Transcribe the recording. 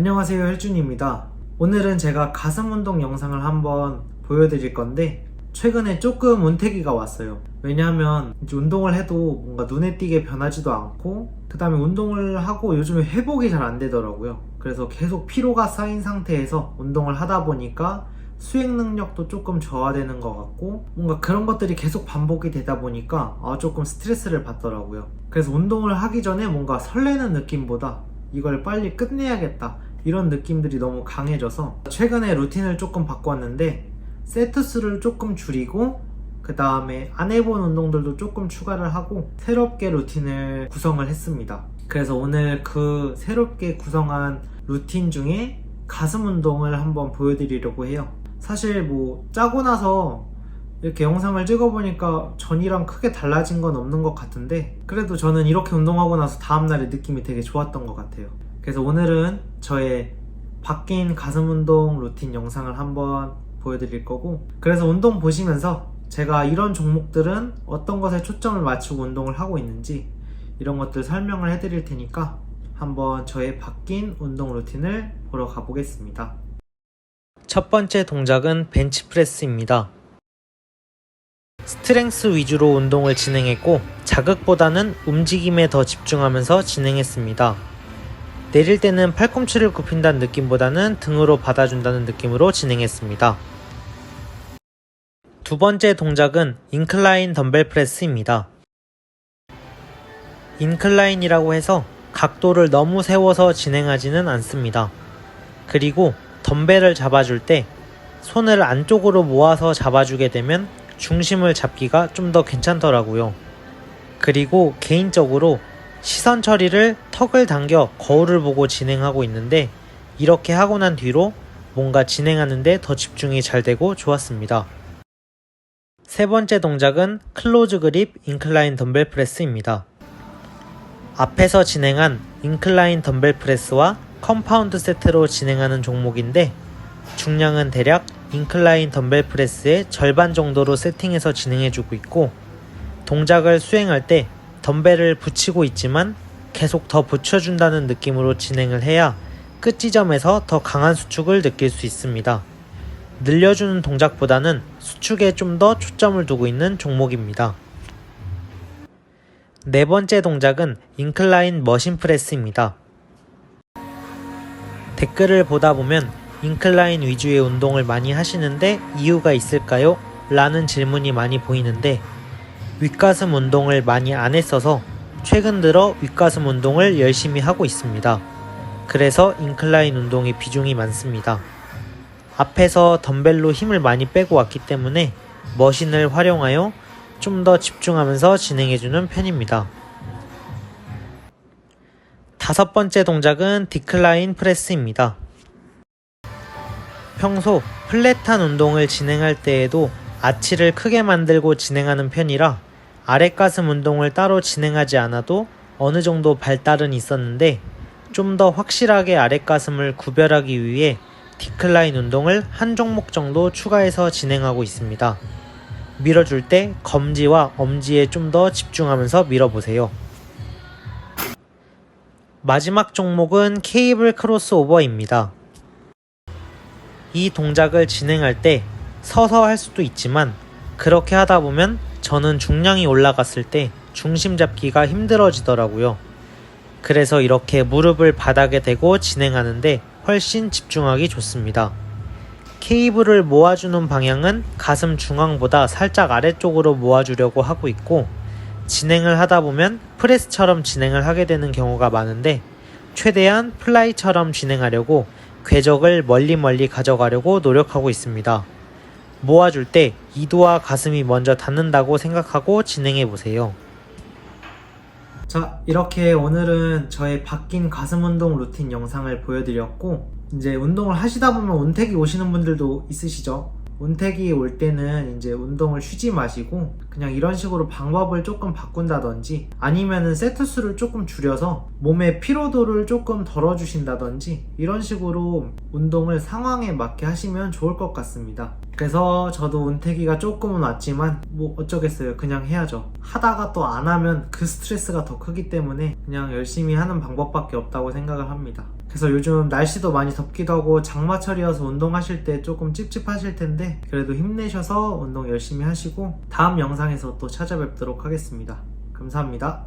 안녕하세요 혈준입니다. 오늘은 제가 가슴 운동 영상을 한번 보여드릴 건데 최근에 조금 운태기가 왔어요. 왜냐하면 운동을 해도 뭔가 눈에 띄게 변하지도 않고 그 다음에 운동을 하고 요즘에 회복이 잘 안 되더라고요. 그래서 계속 피로가 쌓인 상태에서 운동을 하다 보니까 수행 능력도 조금 저하되는 것 같고 뭔가 그런 것들이 계속 반복이 되다 보니까 아, 조금 스트레스를 받더라고요. 그래서 운동을 하기 전에 뭔가 설레는 느낌보다 이걸 빨리 끝내야겠다 이런 느낌들이 너무 강해져서 최근에 루틴을 조금 바꿨는데 세트 수를 조금 줄이고 그 다음에 안 해본 운동들도 조금 추가를 하고 새롭게 루틴을 구성을 했습니다. 그래서 오늘 그 새롭게 구성한 루틴 중에 가슴 운동을 한번 보여드리려고 해요. 사실 뭐 짜고 나서 이렇게 영상을 찍어보니까 전이랑 크게 달라진 건 없는 것 같은데 그래도 저는 이렇게 운동하고 나서 다음날의 느낌이 되게 좋았던 것 같아요. 그래서 오늘은 저의 바뀐 가슴 운동 루틴 영상을 한번 보여드릴 거고 그래서 운동 보시면서 제가 이런 종목들은 어떤 것에 초점을 맞추고 운동을 하고 있는지 이런 것들 설명을 해드릴 테니까 한번 저의 바뀐 운동 루틴을 보러 가보겠습니다. 첫 번째 동작은 벤치프레스입니다. 스트렝스 위주로 운동을 진행했고 자극보다는 움직임에 더 집중하면서 진행했습니다. 내릴 때는 팔꿈치를 굽힌다는 느낌보다는 등으로 받아준다는 느낌으로 진행했습니다. 두 번째 동작은 인클라인 덤벨 프레스입니다. 인클라인이라고 해서 각도를 너무 세워서 진행하지는 않습니다. 그리고 덤벨을 잡아줄 때 손을 안쪽으로 모아서 잡아주게 되면 중심을 잡기가 좀 더 괜찮더라고요. 그리고 개인적으로 시선 처리를 턱을 당겨 거울을 보고 진행하고 있는데 이렇게 하고 난 뒤로 뭔가 진행하는데 더 집중이 잘 되고 좋았습니다. 세 번째 동작은 클로즈 그립 인클라인 덤벨 프레스입니다. 앞에서 진행한 인클라인 덤벨 프레스와 컴파운드 세트로 진행하는 종목인데 중량은 대략 인클라인 덤벨 프레스의 절반 정도로 세팅해서 진행해주고 있고 동작을 수행할 때 덤벨을 붙이고 있지만 계속 더 붙여준다는 느낌으로 진행을 해야 끝 지점에서 더 강한 수축을 느낄 수 있습니다. 늘려주는 동작보다는 수축에 좀 더 초점을 두고 있는 종목입니다. 네 번째 동작은 인클라인 머신 프레스입니다. 댓글을 보다 보면 인클라인 위주의 운동을 많이 하시는데 이유가 있을까요? 라는 질문이 많이 보이는데 윗가슴 운동을 많이 안 했어서 최근 들어 윗가슴 운동을 열심히 하고 있습니다. 그래서 인클라인 운동의 비중이 많습니다. 앞에서 덤벨로 힘을 많이 빼고 왔기 때문에 머신을 활용하여 좀 더 집중하면서 진행해주는 편입니다. 다섯 번째 동작은 디클라인 프레스입니다. 평소 플랫한 운동을 진행할 때에도 아치를 크게 만들고 진행하는 편이라 아랫가슴 운동을 따로 진행하지 않아도 어느 정도 발달은 있었는데 좀 더 확실하게 아랫가슴을 구별하기 위해 디클라인 운동을 한 종목 정도 추가해서 진행하고 있습니다. 밀어줄 때 검지와 엄지에 좀 더 집중하면서 밀어보세요. 마지막 종목은 케이블 크로스오버입니다. 이 동작을 진행할 때 서서 할 수도 있지만 그렇게 하다 보면 저는 중량이 올라갔을 때 중심 잡기가 힘들어지더라고요. 그래서 이렇게 무릎을 바닥에 대고 진행하는데 훨씬 집중하기 좋습니다. 케이블을 모아주는 방향은 가슴 중앙보다 살짝 아래쪽으로 모아주려고 하고 있고 진행을 하다 보면 프레스처럼 진행을 하게 되는 경우가 많은데 최대한 플라이처럼 진행하려고 궤적을 멀리 멀리 가져가려고 노력하고 있습니다. 모아줄 때 이두와 가슴이 먼저 닿는다고 생각하고 진행해 보세요. 자, 이렇게 오늘은 저의 바뀐 가슴 운동 루틴 영상을 보여드렸고, 이제 운동을 하시다 보면 온택이 오시는 분들도 있으시죠? 온택이 올 때는 이제 운동을 쉬지 마시고 그냥 이런 식으로 방법을 조금 바꾼다든지 아니면은 세트 수를 조금 줄여서 몸의 피로도를 조금 덜어주신다든지 이런 식으로 운동을 상황에 맞게 하시면 좋을 것 같습니다. 그래서 저도 운태기가 조금은 왔지만 뭐 어쩌겠어요. 그냥 해야죠. 하다가 또 안 하면 그 스트레스가 더 크기 때문에 그냥 열심히 하는 방법밖에 없다고 생각을 합니다. 그래서 요즘 날씨도 많이 덥기도 하고 장마철이어서 운동하실 때 조금 찝찝하실 텐데 그래도 힘내셔서 운동 열심히 하시고 다음 영상에서 또 찾아뵙도록 하겠습니다. 감사합니다.